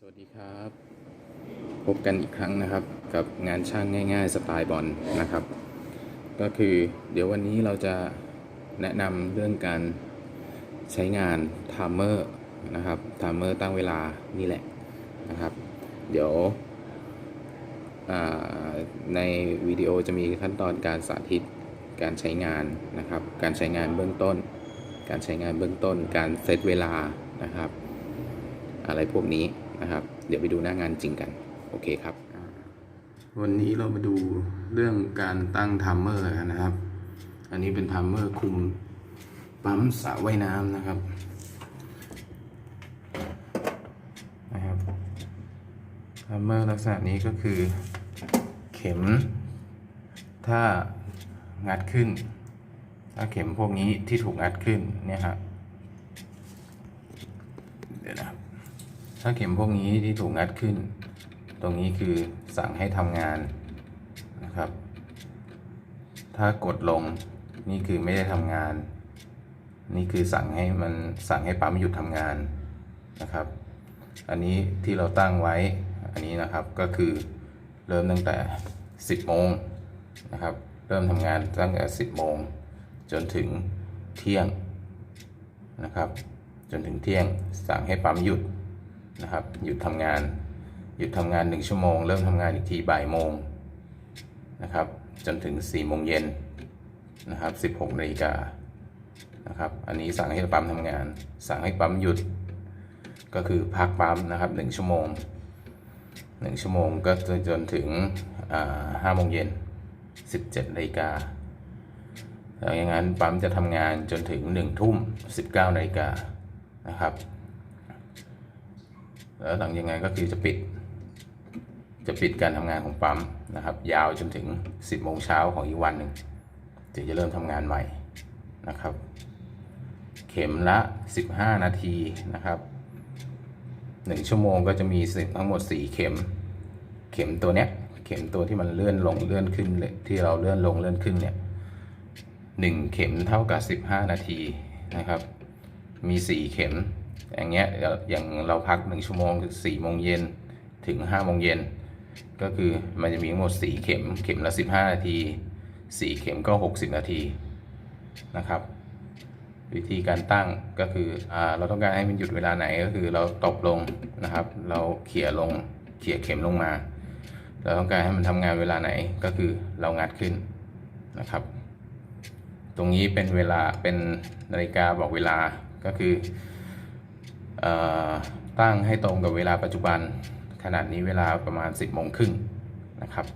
สวัสดีครับ พบกันอีกครั้งนะครับกับงานช่างง่ายๆสไตล์บอลนะครับ ก็คือเดี๋ยววันนี้เราจะแนะนำเรื่องการใช้งานไทม์เมอร์นะครับไทม์เมอร์ตั้งเวลานี่แหละนะครับ เดี๋ยวในวิดีโอจะมีขั้นตอนการสาธิตการใช้งานนะครับ การใช้งานเบื้องต้น การใช้งานเบื้องต้น การเซตเวลานะครับ อะไรพวกนี้ นะครับ เดี๋ยวไปดูหน้างานจริงกัน โอเคครับ วันนี้เรามาดูเรื่องการตั้งทัมเมอร์กันนะครับ อันนี้เป็นทัมเมอร์คุมปั๊มสระว่ายน้ำนะครับนะครับทัมเมอร์ลักษณะนี้ก็คือเข็ม ถ้างัดขึ้น ถ้าเข็มพวกนี้ที่ถูกงัดขึ้นเนี่ยฮะเดี๋ยวนะครับ ถ้าเข็มพวกนี้ที่ถูกงัดขึ้น ตรงนี้คือสั่งให้ทำงานนะครับ ถ้ากดลงนี่คือไม่ได้ทำงาน นี่คือสั่งให้มันสั่งให้ปั๊มหยุดทำงานนะครับ อันนี้ที่เราตั้งไว้อันนี้นะครับก็คือเริ่มตั้งแต่ 10โมงนะครับ เริ่มทำงานตั้งแต่ 10โมงจนถึงเที่ยงนะครับ จนถึงเที่ยงสั่งให้ปั๊มหยุด นะครับ หยุดทำงาน หยุดทำงาน 1 ชั่วโมง เริ่มทำงานอีกทีบ่ายโมงนะครับ จนถึง4โมงเย็นนะครับ 16นาฬิกานะครับ อันนี้สั่งให้ปั๊มทำงาน สั่งให้ปั๊มหยุด ก็คือพักปั๊มนะครับ 1 ชั่วโมง 1 ชั่วโมงก็จะจนถึง5โมงเย็น17นาฬิกาหลังจากนั้นปั๊มจะทำงานจนถึง 1 ทุ่ม 19นาฬิกานะครับ แล้วหลังยังไงก็คือจะปิด จะปิดการทำงานของปั๊มนะครับ ยาวจนถึง 10โมงเช้าของอีกวันหนึ่งถึงจะเริ่มทำงานใหม่นะครับ เข็มละ 15 นาทีนะครับ1ชั่วโมงก็จะมีทั้งหมด 4 เข็ม เข็มตัวเนี้ยเข็มตัวที่มันเลื่อนลงเลื่อนขึ้นเลยที่เราเลื่อนลงเลื่อนขึ้นเนี่ยหนึ่งเข็มเท่ากับ 15 นาทีนะครับ มี 4 เข็ม อย่างเงี้ยอย่างเราพัก1ชั่วโมงคือ4โมงเย็นถึง5โมงเย็นก็คือมันจะมีทั้งหมด4เข็มเข็มละ15นาที4เข็มก็60นาทีนะครับ วิธีการตั้งก็คืออเราต้องการให้มันหยุดเวลาไหนก็คือเราตบลงนะครับ เราเขี่ยลงเขี่ยเข็มลงมาเราต้องการให้มันทำงานเวลาไหนก็คือเรางัดขึ้นนะครับ ตรงนี้เป็นเวลาเป็นนาฬิกาบอกเวลาก็คือ ตั้งให้ตรงกับเวลาปัจจุบันขนาดนี้เวลาประมาณ 10โมงครึ่งนะครับ